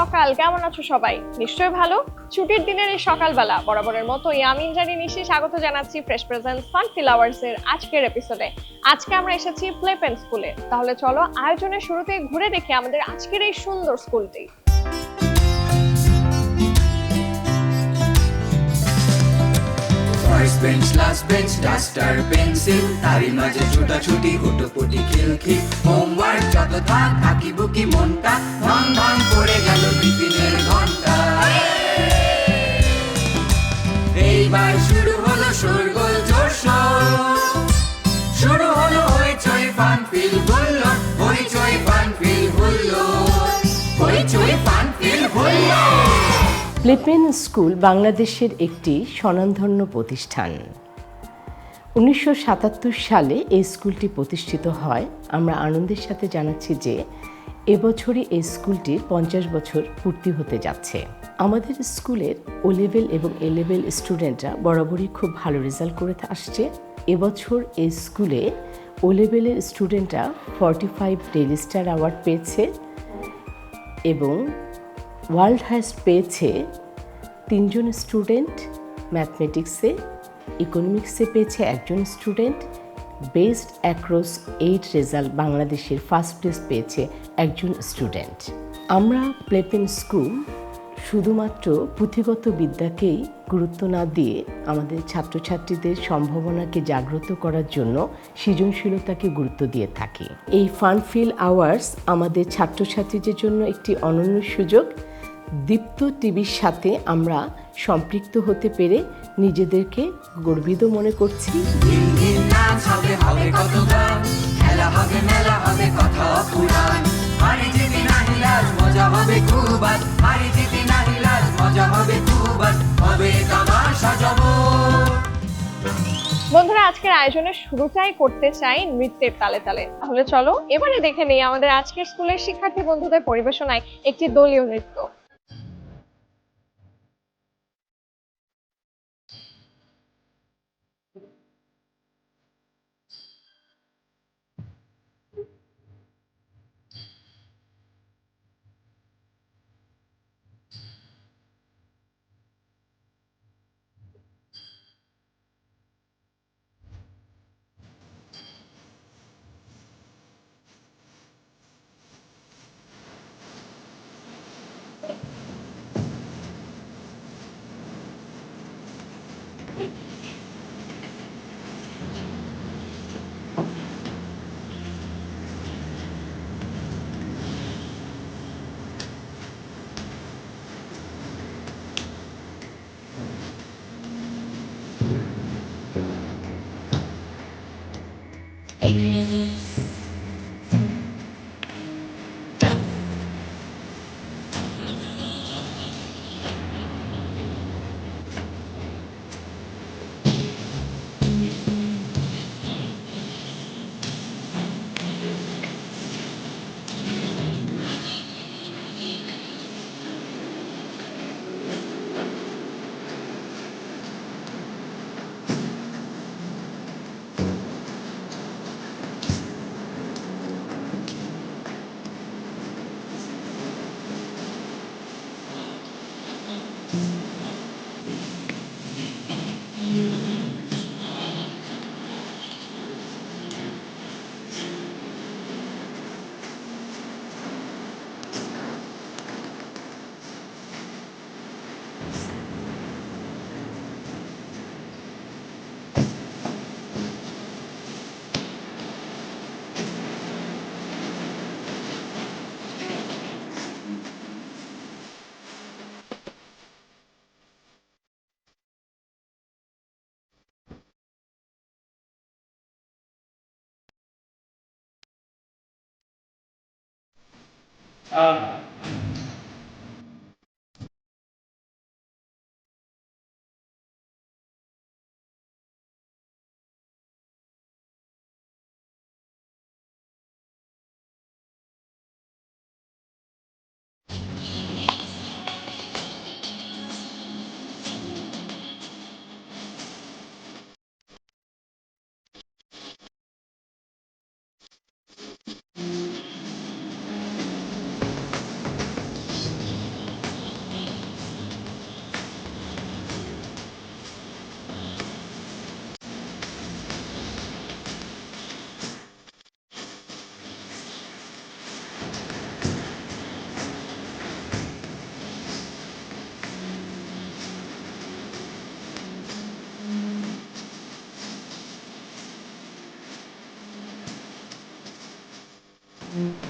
সকাল। কেমন আছো সবাই? নিশ্চয়ই ভালো। ছুটির দিনের এই সকালবেলা, বরাবরের মতো ইয়ামিন জানি নিশি, স্বাগত জানাচ্ছি ফ্রেশ প্রেজেন্স ফান ফিলাওয়ার্স এর আজকের এপিসোডে আজকে আমরা এসেছি প্লে পেন স্কুলে তাহলে চলো আয়োজনের শুরুতে ঘুরে দেখি আমাদের আজকের এই সুন্দর স্কুলটি bench last bench duster pencil তারই মাঝে ছুটাছুটি, হুটোপুটি খিলখিল হোমওয়ার্ক যত থাক আঁকি বুকি মনটা ধন ধন পড়ে গেল টিফিনের ঘণ্টা। এইবার শুরু হলো শোরগোল জোর শুরু হলো হইচই ফান ফিল হুল্লো হইচই ফান ফিল প্লেপেন স্কুল বাংলাদেশের একটি স্বনামধন্য প্রতিষ্ঠান। উনিশশো সাতাত্তর সালে এই স্কুলটি প্রতিষ্ঠিত হয়। আমরা আনন্দের সাথে জানাচ্ছি যে এবছরই এই স্কুলটির পঞ্চাশ বছর পূর্তি হতে যাচ্ছে। আমাদের স্কুলের ও লেভেল এবং এ লেভেল স্টুডেন্টরা বরাবরই খুব ভালো রেজাল্ট করে আসছে। এবছর এই স্কুলে ও লেভেলের স্টুডেন্টরা forty five Daily Star award পেয়েছে এবং ওয়ার্ল্ড হাইস্ট পেয়েছে তিনজন স্টুডেন্ট, ম্যাথমেটিক্সে, ইকোনমিক্সে পেয়েছে একজন student best across eight result বাংলাদেশের ফার্স্ট প্লেস পেয়েছে একজন স্টুডেন্ট। আমরা প্লেপেন স্কুল শুধুমাত্র পুঁথিগত বিদ্যাকেই গুরুত্ব না দিয়ে আমাদের ছাত্রছাত্রীদের সম্ভাবনাকে জাগ্রত করার জন্য সৃজনশীলতাকে গুরুত্ব দিয়ে থাকি। এই ফানফিল আওয়ার্স আমাদের ছাত্রছাত্রীদের জন্য একটি অনন্য সুযোগ। দীপ্ত টিভির সাথে আমরা সম্পৃক্ত হতে পেরে নিজেদেরকে গর্বিত মনে করছি। বন্ধুরা আজকের আয়োজনের শুরুটাই করতে চাই নৃত্যের তালে তালে। তাহলে চলো এবারে দেখে নেই আমাদের আজকের স্কুলের শিক্ষার্থী বন্ধুদের পরিবেশনায় একটি দলীয় নৃত্য। 啊。mm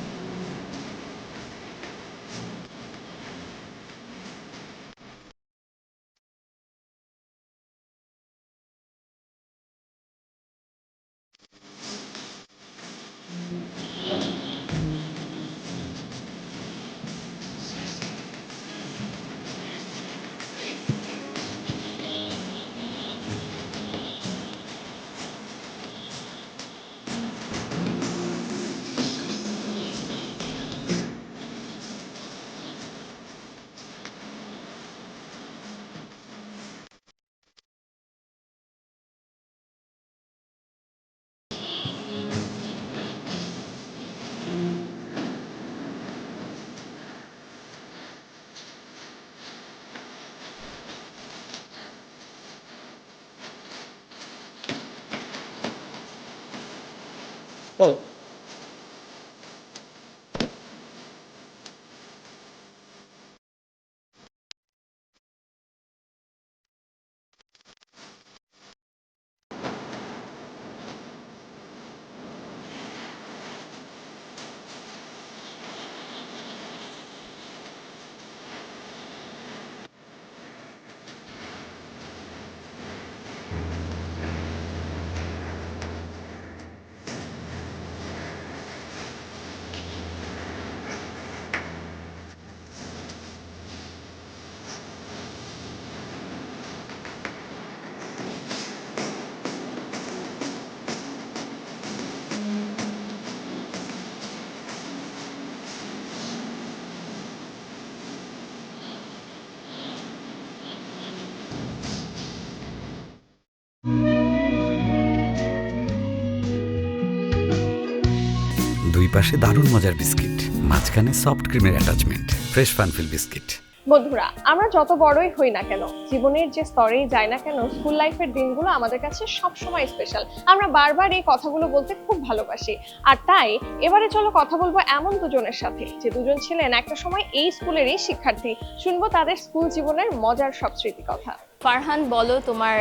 পাশে দারুণ মজার বিস্কিট মাঝখানে সফট ক্রিমের অ্যাটাচমেন্ট ফ্রেশ ফানফিল বিস্কিট। বন্ধুরা আমরা যত বড়ই হই না কেন জীবনের যে স্তরেই যাই না কেন স্কুল লাইফের দিনগুলো আমাদের কাছে সবসময় স্পেশাল আমরা বারবার এই কথাগুলো বলতে খুব ভালোবাসি। আর তাই এবারে চলো কথা বলব এমন দুজনের সাথে যে দুজন ছিলেন একটা সময় এই স্কুলেরই শিক্ষার্থী। শুনব তাদের স্কুল জীবনের মজার সব স্মৃতি কথা ফারহান বলো তোমার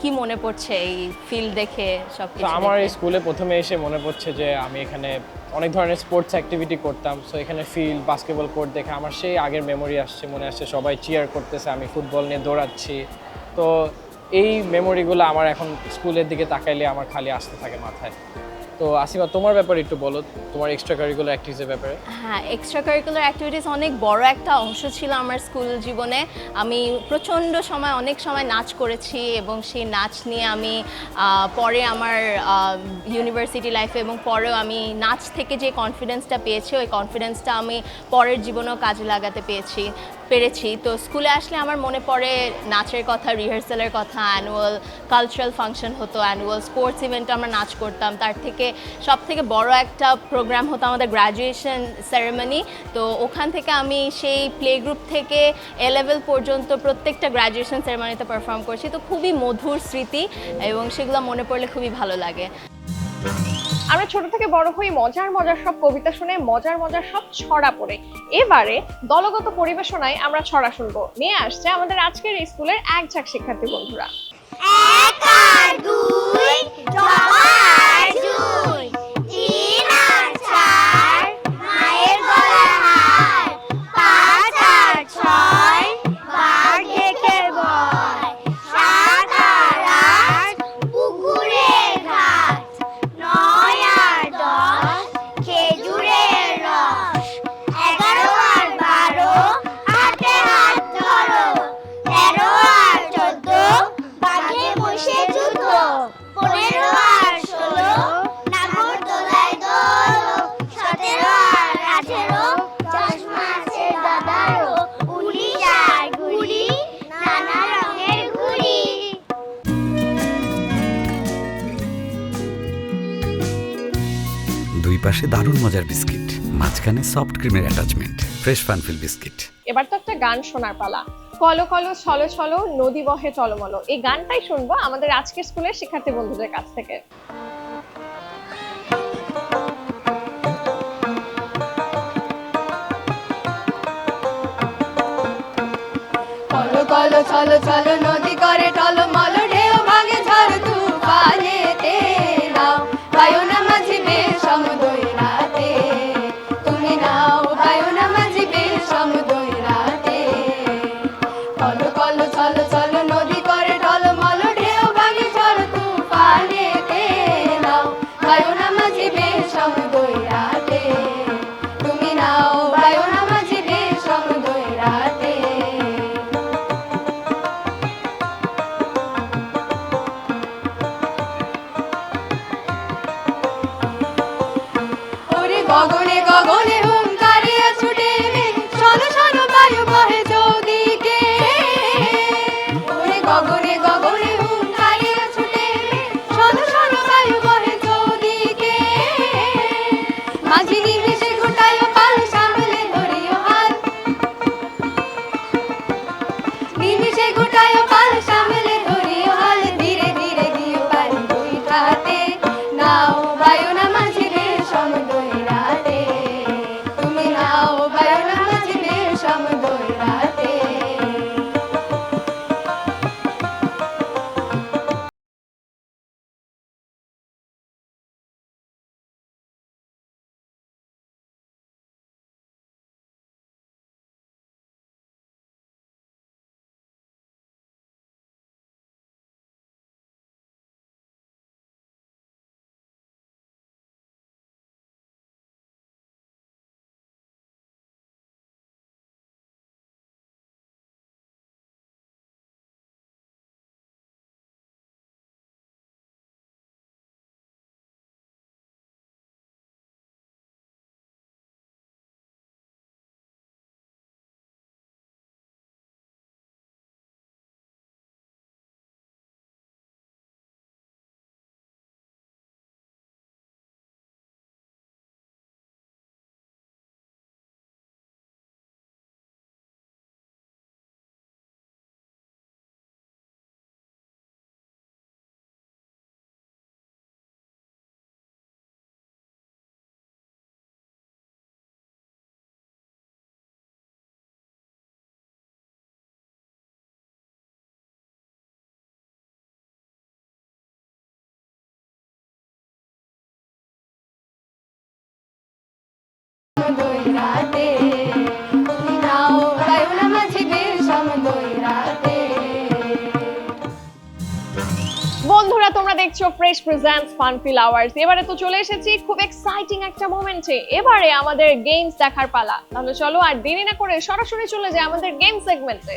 কি মনে পড়ছে এই ফিল্ড দেখে সব কিছু আমার স্কুলে প্রথমে এসে মনে পড়ছে যে আমি এখানে অনেক ধরনের স্পোর্টস অ্যাক্টিভিটি করতাম। সো এখানে ফিল্ড বাস্কেটবল কোর্ট দেখে আমার সেই আগের মেমোরি আসছে মনে আসছে সবাই চিয়ার করতেছে আমি ফুটবল নিয়ে দৌড়াচ্ছি। তো এই মেমোরিগুলো আমার এখন স্কুলের দিকে তাকাইলে আমার খালি আসতে থাকে মাথায়। তো আসিমা তোমার ব্যাপারে একটু বলো, তোমার এক্সট্রা কারিকুলার অ্যাক্টিভিটিসের ব্যাপারে। হ্যাঁ এক্সট্রা কারিকুলার অ্যাক্টিভিটিস অনেক বড় একটা অংশ ছিল আমার স্কুল জীবনে। আমি প্রচণ্ড সময়, অনেক সময় নাচ করেছি এবং সেই নাচ নিয়ে আমি পরে আমার ইউনিভার্সিটি লাইফে এবং পরেও আমি নাচ থেকে যে কনফিডেন্সটা পেয়েছি, ওই কনফিডেন্সটা আমি পরের জীবনেও কাজে লাগাতে পেয়েছি, পেরেছি। তো স্কুলে আসলে আমার মনে পড়ে নাচের কথা রিহার্সালের কথা অ্যানুয়াল কালচারাল ফাংশন হতো অ্যানুয়াল স্পোর্টস ইভেন্টে আমরা নাচ করতাম। তার থেকে সব থেকে বড় একটা প্রোগ্রাম হতো আমাদের গ্র্যাজুয়েশন সেরেমনি তো ওখান থেকে আমি সেই প্লে গ্রুপ থেকে এ লেভেল পর্যন্ত প্রত্যেকটা গ্র্যাজুয়েশন সেরেমনিতে পারফর্ম করছি। তো খুবই মধুর স্মৃতি এবং সেগুলো মনে পড়লে খুবই ভালো লাগে। আমরা ছোট থেকে বড় হই মজার মজার সব কবিতা শুনে মজার মজার সব ছড়া পড়ে। এবারে দলগত পরিবেশনায় আমরা ছড়া শুনব। নিয়ে আসছে আমাদের আজকের স্কুলের এক ঝাঁক শিক্ষার্থী বন্ধুরা। পাশে দারুণ মজার বিস্কিট মাঝখানে সফট ক্রিমের অ্যাটাচমেন্ট ফ্রেশ ফানফিল বিস্কিট এবার তো একটা গান শোনার পালা। কলো কলো ছলো ছলো নদী বহে টলমলো। এই গানটাই শুনব আমাদের আজকের স্কুলের শিক্ষার্থী বন্ধুদের কাছ থেকে। চলো চলো চলো চলো নদী করে টলো গগনে গগনে দেখছ fresh presents fun feel hours এবারে তো চলে এসেছি খুব এক্সাইটিং একটা মোমেন্টে এবারে আমাদের গেমস দেখার পালা। তাহলে চলো আর দেরি না করে সরাসরি চলে যাই আমাদের গেম সেগমেন্টে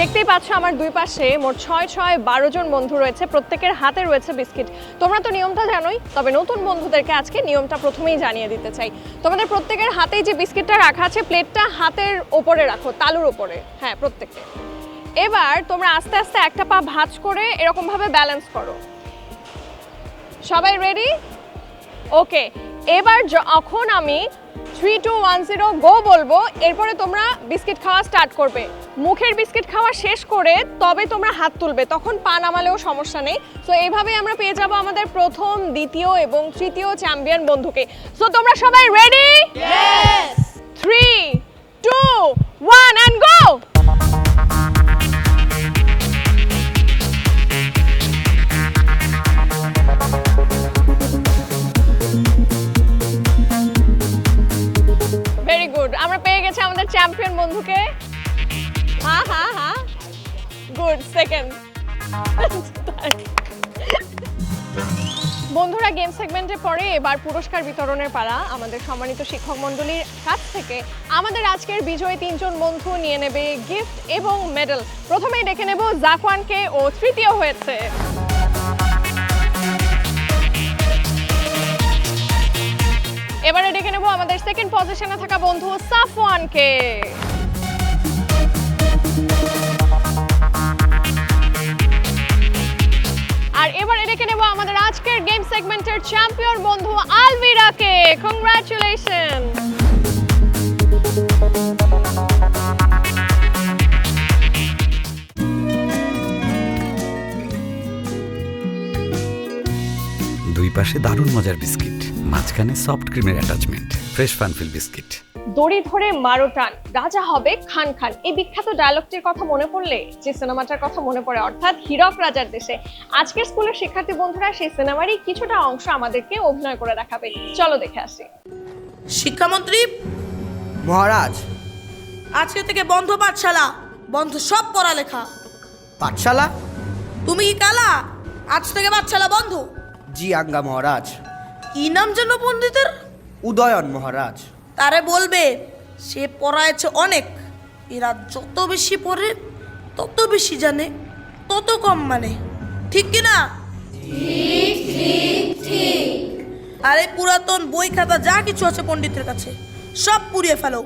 দেখতেই পাচ্ছ আমার দুই পাশে মোট ছয় ছয় বারো জন বন্ধু রয়েছে। প্রত্যেকের হাতে রয়েছে বিস্কিট। তোমরা তো নিয়মটা জানোই, তবে নতুন বন্ধুদেরকে আজকে নিয়মটা প্রথমেই জানিয়ে দিতে চাই। তোমাদের প্রত্যেকের হাতেই যে বিস্কিটটা রাখা আছে প্লেটটা হাতের ওপরে রাখো, তালুর ওপরে। হ্যাঁ প্রত্যেককে। এবার তোমরা আস্তে আস্তে একটা পা ভাঁজ করে এরকম ভাবে ব্যালেন্স করো। সবাই রেডি ওকে এবার যখন আমি three two one zero go বলব। এরপরে তোমরা বিস্কিট খাওয়া স্টার্ট করবে। মুখের বিস্কিট খাওয়া শেষ করে তবে তোমরা হাত তুলবে। তখন পা নামালেও সমস্যা নেই। সো এইভাবেই আমরা পেয়ে যাব আমাদের প্রথম দ্বিতীয় এবং তৃতীয় চ্যাম্পিয়ন বন্ধুকে। সো তোমরা সবাই ready three two one and go এবার পুরস্কার বিতরণের পালা আমাদের সম্মানিত শিক্ষক মণ্ডলীর কাছ থেকে। আমাদের আজকের বিজয়ী তিনজন বন্ধু নিয়ে নেবে গিফট এবং মেডেল। প্রথমেই দেখে নেব জাকওয়ানকে ও তৃতীয় হয়েছে। এবারে ডেকে নেব আমাদের সেকেন্ড পজিশনে থাকা বন্ধু সাফওয়ানকে। সেগমেন্টের চ্যাম্পিয়ন বন্ধু আলভিরাকে কংগ্রাচুলেশন দুই পাশে দারুণ মজার বিস্কিট, মাঝখানে সফট ক্রিমের অ্যাটাচমেন্ট ফ্রেশ ফানফিল বিস্কিট দড়ি ধরে মারো টান। রাজা হবে খান খান। এই বিখ্যাত ডায়লগটির কথা মনে পড়লে যে সিনেমাটার কথা মনে পড়ে অর্থাৎ হীরক রাজার দেশে। আজকের স্কুলের শিক্ষার্থী বন্ধুরা সেই সিনেমারই কিছুটা অংশ আমাদেরকে অভিনয় করে দেখাবে। চলো দেখে আসি। শিক্ষামন্ত্রী? মহারাজ। আজকে থেকে বন্ধ পাঠশালা। বন্ধ সব পড়ালেখা। পাঠশালা? তুমি কি কালা? আজ থেকে পাঠশালা বন্ধ। জি আজ্ঞা মহারাজ। কি নাম যেন পণ্ডিতের? উদয়ন মহারাজ। তারে বলবে সে পড়ায়ছে অনেক এরা যত বেশি পড়ে তত বেশি জানে তত কম মানে। ঠিক কি না? আর এই পুরাতন বই খাতা যা কিছু আছে পণ্ডিতের কাছে সব পুড়িয়ে ফেলো।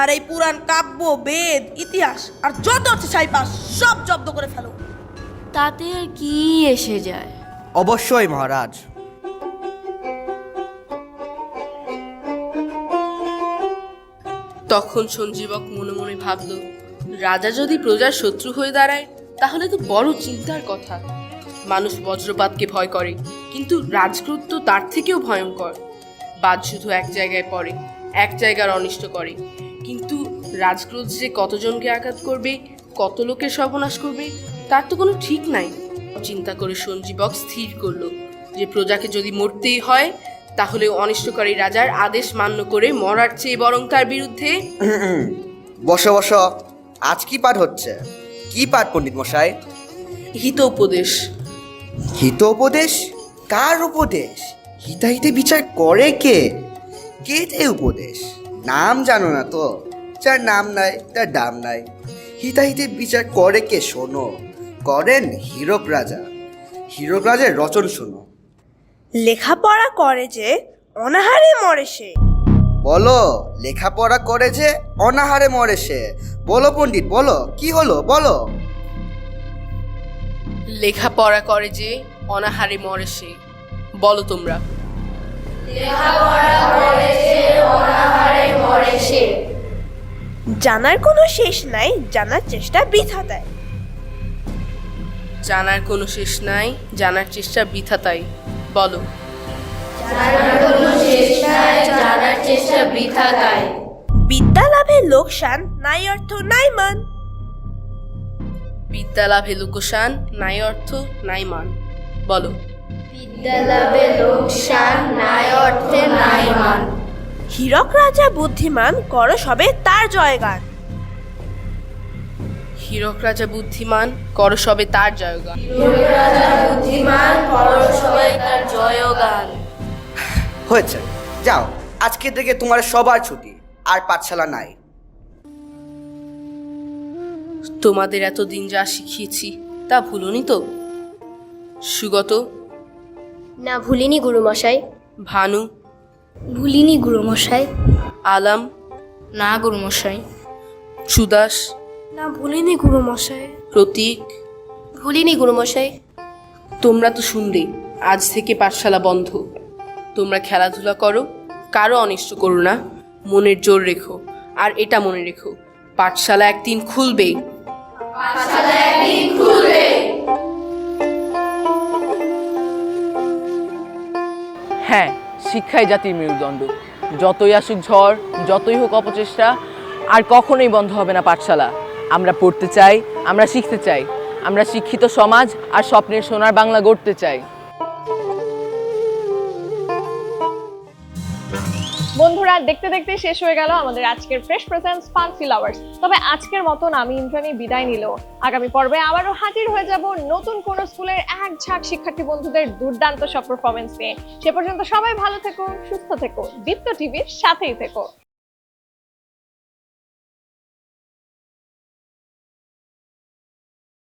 আর এই পুরাণ কাব্য বেদ ইতিহাস আর যত আছে ছাইপাস সব জব্দ করে ফেলো। তাতে আর কি এসে যায়? অবশ্যই মহারাজ। তখন সঞ্জীবক মনে মনে ভাবল, রাজা যদি প্রজার শত্রু হয়ে দাঁড়ায়, তাহলে তো বড় চিন্তার কথা। মানুষ বজ্রপাতকে ভয় করে, কিন্তু রাজক্রোধ তো তার থেকেও ভয়ঙ্কর। বাদ শুধু এক জায়গায় পড়ে, এক জায়গার অনিষ্ট করে। কিন্তু রাজক্রোধ যে কতজনকে আঘাত করবে, কত লোকের সর্বনাশ করবে, তার তো কোনো ঠিক নাই। চিন্তা করে সঞ্জীবক স্থির করল যে প্রজাকে যদি মরতেই হয় তাহলে অনিষ্টকারী রাজার আদেশ মান্য করে মরার চেয়ে বরং তার বিরুদ্ধে? বসো বসো। আজ কি পাঠ হচ্ছে? কি পাঠ পণ্ডিত মশাই? হিত উপদেশ হিত উপদেশ কার উপদেশ? হিতাহিতে বিচার করে কে? কে তে উপদেশ? নাম জানো না তো। যার নাম নাই তার দাম নাই। হিতাহিতে বিচার করে কে? শোনো। করেন হীরক রাজা। হীরক রাজার রচন শোনো। লেখাপড়া করে যে অনাহারে মরে সে। বলো লেখাপড়া করে যে অনাহারে মরে সে। বলো পণ্ডিত বলো কি হলো বলো। লেখাপড়া করে যে অনাহারে মরে সে। বলো তোমরা। জানার কোনো শেষ নাই জানার চেষ্টা বৃথা দেয় জানার কোনো শেষ নাই জানার চেষ্টা বৃথা তাই। বলো। জানার চেষ্টা বৃথা বিদ্যা লাভে লোকসান নাই অর্থ নাই মান। বিদ্যা লাভে লোকসান নাই অর্থ নাই মান। বলো। বিদ্যালাভে লোকসান নাই অর্থে নাই মান। হীরক রাজা বুদ্ধিমান কর সবে তার জয়গান। হীরক রাজা বুদ্ধিমান কর সবে তার জয়গান। বুদ্ধিমান কর সবে তার জয়গান। হয়েছে। যাও আজকে থেকে তোমার সবার ছুটি আর পাঠশালা নাই। তোমাদের এত দিন যা শিখিয়েছি তা ভুলনি তো? সুগত। না ভুলিনি গুরুমশাই। ভানু। ভুলিনি গুরুমশাই। আলাম। না গুরুমশাই। সুদাস। না ভুলিনি গুরুমশাই। প্রতীক। ভুলিনি গুরুমশাই। তোমরা তো শুনলে আজ থেকে পাঠশালা বন্ধ। তোমরা খেলাধুলা করো কারও অনিষ্ট করো না। মনের জোর রেখো আর এটা মনে রেখো পাঠশালা একদিন খুলবে। হ্যাঁ শিক্ষাই জাতির মেরুদণ্ড। যতই আসুক ঝড় যতই হোক অপচেষ্টা আর কখনোই বন্ধ হবে না পাঠশালা। আমরা পড়তে চাই, আমরা শিখতে চাই। আমরা শিক্ষিত সমাজ আর স্বপ্নের সোনার বাংলা গড়তে চাই। বন্ধুরা, দেখতে দেখতে শেষ হয়ে গেল আমাদের আজকের ফ্রেশ প্রেজেন্স ফান ফ্লাওয়ার্স তবে আজকের মতন আমি ইন্দ্রাণী বিদায় নিল। আগামী পর্বে আবারও হাজির হয়ে যাব নতুন কোন স্কুলের এক ঝাঁক শিক্ষার্থী বন্ধুদের দুর্দান্ত সব পারফরমেন্স নিয়ে। সে পর্যন্ত সবাই ভালো থেকো সুস্থ থেকো দীপ্ত টিভির সাথেই থেকো